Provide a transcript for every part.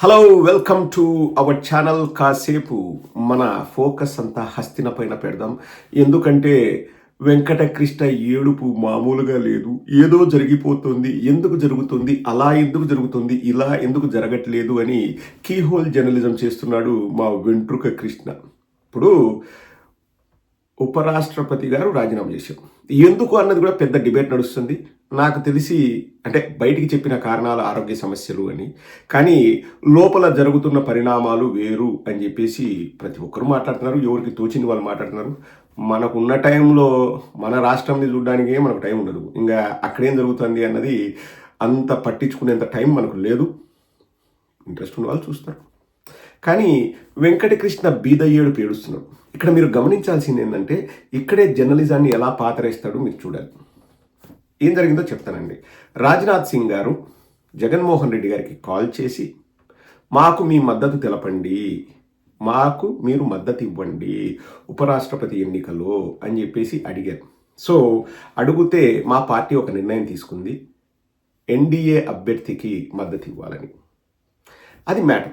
Hello welcome to our channel కాసేపు. మన focus అంతా హస్తిన పైన పెడదాం. ఎందుకంటే వెంకటకృష్ణ ఏడుపు మామూలుగా లేదు. ఏదో జరిగిపోతుంది ఎందుకు జరుగుతుంది అలా ఎందుకు జరుగుతుంది ఇలా ఎందుకు జరగట్లేదు అని కీహోల్ జర్నలిజం చేస్తున్నాడు మా వెంట్రుక కృష్ణ. ఇప్పుడు ఉపరాష్ట్రపతి గారు రాజీనామా చేశారు. ఎందుకు అన్నది కూడా పెద్ద డిబేట్ నడుస్తుంది. నాకు తెలిసి అంటే బయటికి చెప్పిన కారణాలు ఆరోగ్య సమస్యలు అని. కానీ లోపల జరుగుతున్న పరిణామాలు వేరు అని చెప్పేసి ప్రతి ఒక్కరు మాట్లాడుతున్నారు. ఎవరికి తోచింది వాళ్ళు మాట్లాడుతున్నారు. మనకున్న టైంలో మన రాష్ట్రంని చూడడానికే మనకు టైం ఉండదు. ఇంకా అక్కడేం జరుగుతుంది అన్నది అంత పట్టించుకునేంత టైం మనకు లేదు. ఇంట్రెస్ట్ ఉన్న వాళ్ళు చూస్తారు. కానీ వెంకటకృష్ణ బీదయ్యేడు పేడుస్తున్నాడు ఇక్కడ మీరు గమనించాల్సింది ఏంటంటే ఇక్కడే జర్నలిజాన్ని ఎలా పాతరేస్తాడో మీరు చూడాలి. ఏం జరిగిందో చెప్తానండి. రాజ్నాథ్ సింగ్ గారు జగన్మోహన్ రెడ్డి గారికి కాల్ చేసి మాకు మీ మద్దతు తెలపండి. మాకు మీరు మద్దతు ఇవ్వండి. ఉపరాష్ట్రపతి ఎన్నికలో అని చెప్పేసి అడిగారు. సో అడిగితే మా పార్టీ ఒక నిర్ణయం తీసుకుంది. ఎన్డీఏ అభ్యర్థికి మద్దతు ఇవ్వాలని. అది మ్యాటర్.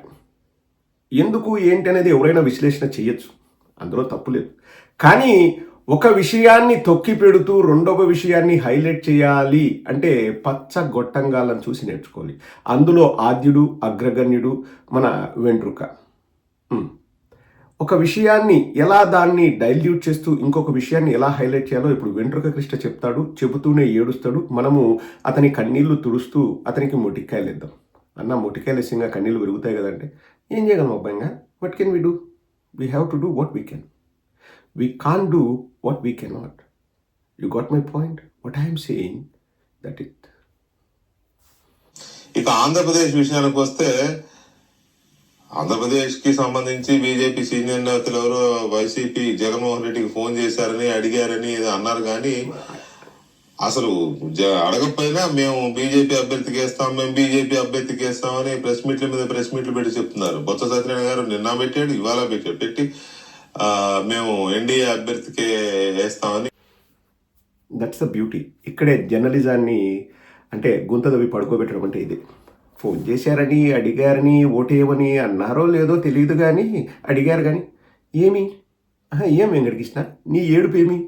ఎందుకు ఏంటి అనేది ఎవరైనా విశ్లేషణ చేయొచ్చు. అందులో తప్పు లేదు. కానీ ఒక విషయాన్ని తొక్కి పెడుతూ రెండవ విషయాన్ని హైలైట్ చేయాలి అంటే పచ్చ గొట్టంగాలను చూసి నేర్చుకోవాలి. అందులో ఆద్యుడు అగ్రగణ్యుడు మన వెండ్రుక ఒక విషయాన్ని ఎలా దాన్ని డైల్యూట్ చేస్తూ ఇంకొక విషయాన్ని ఎలా హైలైట్ చేయాలో ఇప్పుడు వెంట్రుక కృష్ణ చెప్తాడు చెబుతూనే ఏడుస్తాడు. మనము అతని కన్నీళ్ళు తుడుస్తూ అతనికి మొటిక్కాయలు ఇద్దాం. అన్న మొటికాయలు వేసింగా కన్నీళ్ళు పెరుగుతాయి కదంటే ఏం చేయగలం అబ్బాయిగా what can we do we have to do what we can We can't do what we cannot. You got my point? What I am saying that it. ఇక ఆంధ్రప్రదేశ్ విషయానికి వస్తే ఆంధ్రప్రదేశ్కి సంబంధించి బీజేపీ సీనియర్ నేతలు ఎవరో వైసీపీ జగన్మోహన్ రెడ్డికి ఫోన్ చేశారని అడిగారని అన్నారు కానీ అసలు అడగకపోయినా మేము బీజేపీ అభ్యర్థికి వేస్తాం మేము బీజేపీ అభ్యర్థికి వేస్తామని ప్రెస్ మీట్ల మీద ప్రెస్ మీట్లు పెట్టి చెప్తున్నారు బొత్స సత్యనారాయణ గారు నిన్న పెట్టాడు ఇవాళ పెట్టాడు పెట్టి మేము ఎన్డీఏ అభ్యర్థికే వేస్తామని. దట్స్ ద బ్యూటీ ఇక్కడే జర్నలిజాన్ని అంటే గుంతదవి పడుకోబెట్టడం అంటే ఇది. ఫోన్ చేశారని అడిగారని ఓటేయమని అన్నారో లేదో తెలియదు కానీ అడిగారు కానీ ఏమి? ఏం వెంకటకృష్ణ? నీ ఏడుపు ఏమి?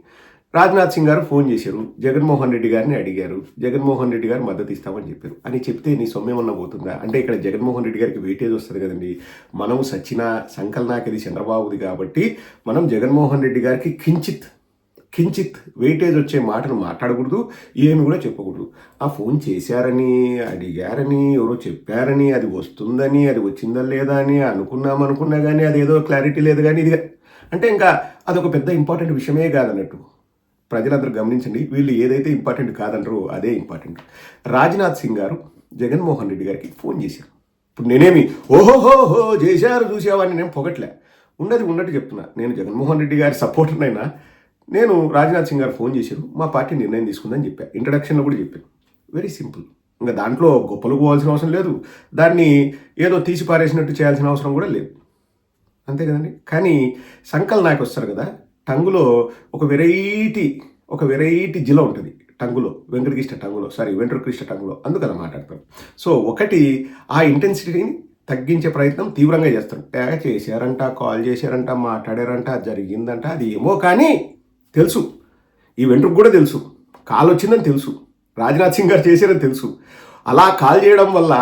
రాజ్నాథ్ సింగ్ గారు ఫోన్ చేశారు. జగన్మోహన్ రెడ్డి గారిని అడిగారు. జగన్మోహన్ రెడ్డి గారు మద్దతు ఇస్తామని చెప్పారు. అని చెప్తే నీ సొమ్మేమన్నా పోతుందా? అంటే ఇక్కడ జగన్మోహన్ రెడ్డి గారికి వెయిటేజ్ వస్తుంది కదండి. మనం సచిన సంకలనాకిది చంద్రబాబుది కాబట్టి మనం జగన్మోహన్ రెడ్డి గారికి కించిత్ కించిత్ వెయిటేజ్ వచ్చే మాటను మాట్లాడకూడదు ఏమి కూడా చెప్పకూడదు. ఆ ఫోన్ చేశారని అడిగారని ఎవరో చెప్పారని అది వస్తుందని అది వచ్చిందా లేదా అని అనుకున్నాం అనుకున్నా కానీ అది ఏదో క్లారిటీ లేదు కానీ ఇది అంటే ఇంకా అదొక పెద్ద ఇంపార్టెంట్ విషయమే కాదన్నట్టు. ప్రజలందరూ గమనించండి వీళ్ళు ఏదైతే ఇంపార్టెంట్ కాదనరో అదే ఇంపార్టెంట్ రాజ్నాథ్ సింగ్ గారు జగన్మోహన్ రెడ్డి గారికి ఫోన్ చేశారు. ఇప్పుడు నేనేమి ఓహోహోహో చేశారు చూసేవాడిని నేను పొగట్లే. ఉన్నది ఉన్నట్టు చెప్తున్నా. నేను జగన్మోహన్ రెడ్డి గారి సపోర్టర్నైనా నేను. రాజ్నాథ్ సింగ్ గారు ఫోన్ చేశారు మా పార్టీ నిర్ణయం తీసుకుందని చెప్పా. ఇంట్రడక్షన్లో కూడా చెప్పాను వెరీ సింపుల్ ఇంకా దాంట్లో గొప్పలు పోవాల్సిన అవసరం లేదు. దాన్ని ఏదో తీసి పారేసినట్టు చేయాల్సిన అవసరం కూడా లేదు. అంతే కదండి? కానీ సంకల్ నాయకు వస్తారు కదా టంగులో ఒక వెరైటీ ఒక వెరైటీ జిల ఉంటుంది. టంగులో వెంకటకృష్ణ టంగులో సారీ వెంకటకృష్ణ టంగులో అందుకలా మాట్లాడతాం సో ఒకటి ఆ ఇంటెన్సిటీని తగ్గించే ప్రయత్నం తీవ్రంగా చేస్తారు. ట్యాగ్ చేశారంట కాల్ చేశారంట మాట్లాడారంట జరిగిందంట అది ఏమో కానీ తెలుసు. ఈ వెంట్రుకు కూడా తెలుసు. కాల్ వచ్చిందని తెలుసు. రాజ్నాథ్ సింగ్ గారు చేశారని తెలుసు. అలా కాల్ చేయడం వల్ల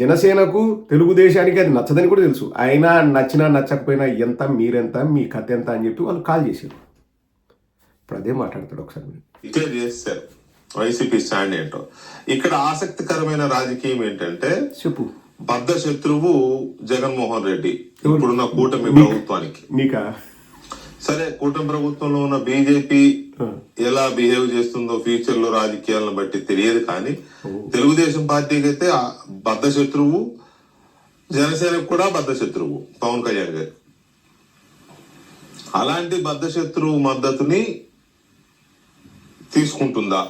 జనసేనకు తెలుగుదేశానికి అది నచ్చదని కూడా తెలుసు. అయినా నచ్చినా నచ్చకపోయినా ఎంత మీరెంత మీ కథ ఎంత అని చెప్పి వాళ్ళు కాల్ చేశారు. ఇప్పుడు అదే మాట్లాడతాడు ఒకసారి. డిక్లేర్ చేశారు వైసీపీ స్టాండ్ ఏంటో. ఇక్కడ ఆసక్తికరమైన రాజకీయం ఏంటంటే చెప్పు. బద్ధ శత్రువు జగన్మోహన్ రెడ్డి ఇప్పుడున్న కూటమి ప్రభుత్వానికి. నీకా సరే కూటమి ప్రభుత్వంలో ఉన్న బీజేపీ ఎలా బిహేవ్ చేస్తుందో ఫ్యూచర్లో రాజకీయాలను బట్టి తెలియదు కానీ తెలుగుదేశం పార్టీకి అయితే ఆ బద్ధ శత్రువు జనసేనకు కూడా బద్ధ శత్రువు పవన్ కళ్యాణ్ గారు. అలాంటి బద్ధ శత్రువు మద్దతుని తీసుకుంటుందా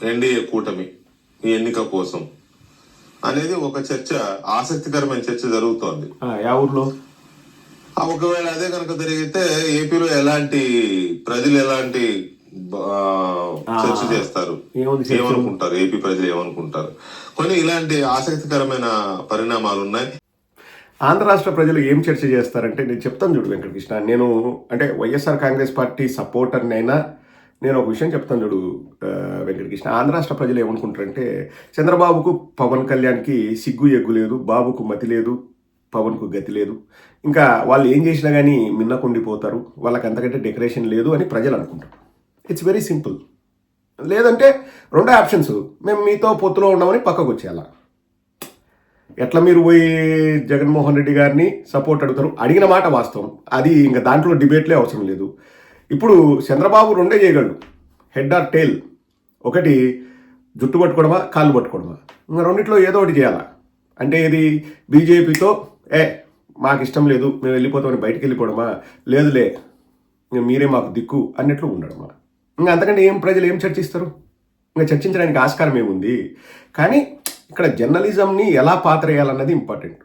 ఎన్డీఏ కూటమి ఈ ఎన్నిక కోసం అనేది ఒక చర్చ ఆసక్తికరమైన చర్చ జరుగుతోంది. ఊర్లో? ఒకవేళ అదే కనుక జరిగితే ఏపీలో ఎలాంటి ప్రజలు ఎలాంటి చర్చ చేస్తారు? ఏమనుకుంటారు? ఏపీ ప్రజలు ఏమనుకుంటారు? కొన్ని ఇలాంటి ఆసక్తికరమైన పరిణామాలు ఉన్నాయి. ఆంధ్ర రాష్ట్ర ప్రజలు ఏం చర్చ చేస్తారంటే నేను చెప్తాను చూడు వెంకటకృష్ణ నేను అంటే వైఎస్ఆర్ కాంగ్రెస్ పార్టీ సపోర్టర్నైనా నేను ఒక విషయం చెప్తాను చూడు వెంకటకృష్ణ. ఆంధ్ర రాష్ట్ర ప్రజలు ఏమనుకుంటారంటే చంద్రబాబుకు పవన్ కళ్యాణ్కి సిగ్గు ఎగ్గు లేదు బాబుకు మతి లేదు పవన్కు గతి లేదు. ఇంకా వాళ్ళు ఏం చేసినా కానీ మిన్నకుండిపోతారు వాళ్ళకి అంతకంటే డెకరేషన్ లేదు అని ప్రజలు అనుకుంటారు. ఇట్స్ వెరీ సింపుల్ లేదంటే రెండో ఆప్షన్స్. మేము మీతో పొత్తులో ఉన్నామని పక్కకు వచ్చేయాలా? ఎట్లా మీరు పోయి జగన్మోహన్ రెడ్డి గారిని సపోర్ట్ అడుగుతారు? అడిగిన మాట వాస్తవం. అది ఇంకా దాంట్లో డిబేట్లే అవసరం లేదు. ఇప్పుడు చంద్రబాబు రెండే చేయగలడు. హెడ్ ఆర్ టేల్ ఒకటి జుట్టు పట్టుకోవడమా కాళ్ళు పట్టుకోవడమా? ఇంకా రెండిట్లో ఏదో ఒకటి చేయాలా? అంటే ఇది బీజేపీతో ఏ మాకు ఇష్టం లేదు మేము వెళ్ళిపోతామని బయటికి వెళ్ళిపోవడమా? లేదులే మీరే మాకు దిక్కు అన్నట్లు ఉండడమా? ఇంకా అంతకంటే ఏం ప్రజలు ఏం చర్చిస్తారు? ఇంకా చర్చించడానికి ఆస్కారం ఏముంది? కానీ ఇక్కడ జర్నలిజంని ఎలా పాత్ర వేయాలన్నది ఇంపార్టెంట్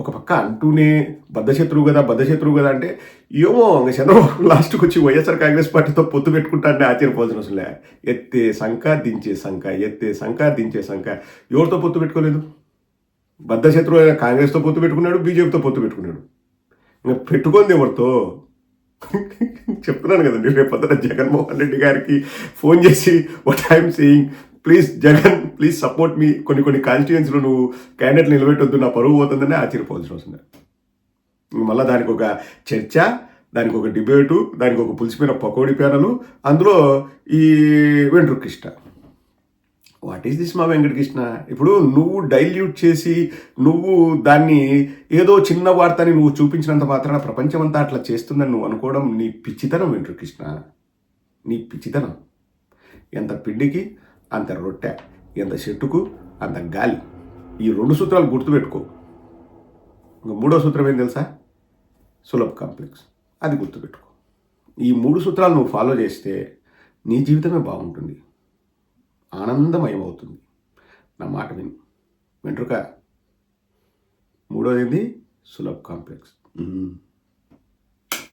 ఒక పక్క అంటూనే బద్ధశత్రువు కదా బద్ధశత్రువు కదా అంటే ఏమో ఇంకా చంద్రబాబు లాస్ట్కి వచ్చి వైఎస్ఆర్ కాంగ్రెస్ పార్టీతో పొత్తు పెట్టుకుంటానని ఆశ్చర్యపోవాల్సిన అవసరం లే. ఎత్తే సంఖ దించే సంఖ ఎత్తే సంఖ దించే సంఖ ఎవరితో పొత్తు పెట్టుకోలేదు? బద్ధశత్రువు అయిన కాంగ్రెస్తో పొత్తు పెట్టుకున్నాడు బీజేపీతో పొత్తు పెట్టుకున్నాడు. ఇంకా పెట్టుకుంది ఎవరితో? చెప్తున్నాను కదండి రేపు పొద్దున జగన్మోహన్ రెడ్డి గారికి ఫోన్ చేసి what I'm saying please Jagan please support me కొన్ని కొన్ని కాన్స్టిట్యుయెన్సీలో నువ్వు క్యాండిడేట్ నిలబెట్టొద్దు నా పరువు పోతుందని ఆశ్చర్యపోవాల్సిన అవసరం మళ్ళీ దానికి ఒక చర్చ దానికి ఒక డిబేటు దానికి ఒక పులిసిపోయిన పకోడీ పేనలు అందులో ఈ వెంట్రుకృష్ణ. వాట్ ఈస్ దిస్ మా వెంకటకృష్ణ? ఇప్పుడు నువ్వు డైల్యూట్ చేసి నువ్వు దాన్ని ఏదో చిన్న వార్తని నువ్వు చూపించినంత మాత్రాన ప్రపంచమంతా అట్లా చేస్తుందని నువ్వు అనుకోవడం నీ పిచ్చితనం వెంకటకృష్ణ. నీ పిచ్చితనం. ఎంత పిండికి అంత రొట్టె ఎంత చెట్టుకు అంత గాలి. ఈ రెండు సూత్రాలు గుర్తుపెట్టుకో. ఇంకా మూడో సూత్రం ఏం తెలుసా? సులభ కాంప్లెక్స్. అది గుర్తుపెట్టుకో. ఈ మూడు సూత్రాలు నువ్వు ఫాలో చేస్తే నీ జీవితమే బాగుంటుంది. ఆనందమయమవుతుంది. నా మాట విని. వెంట్రుక. మూడోది సులభ్ కాంప్లెక్స్.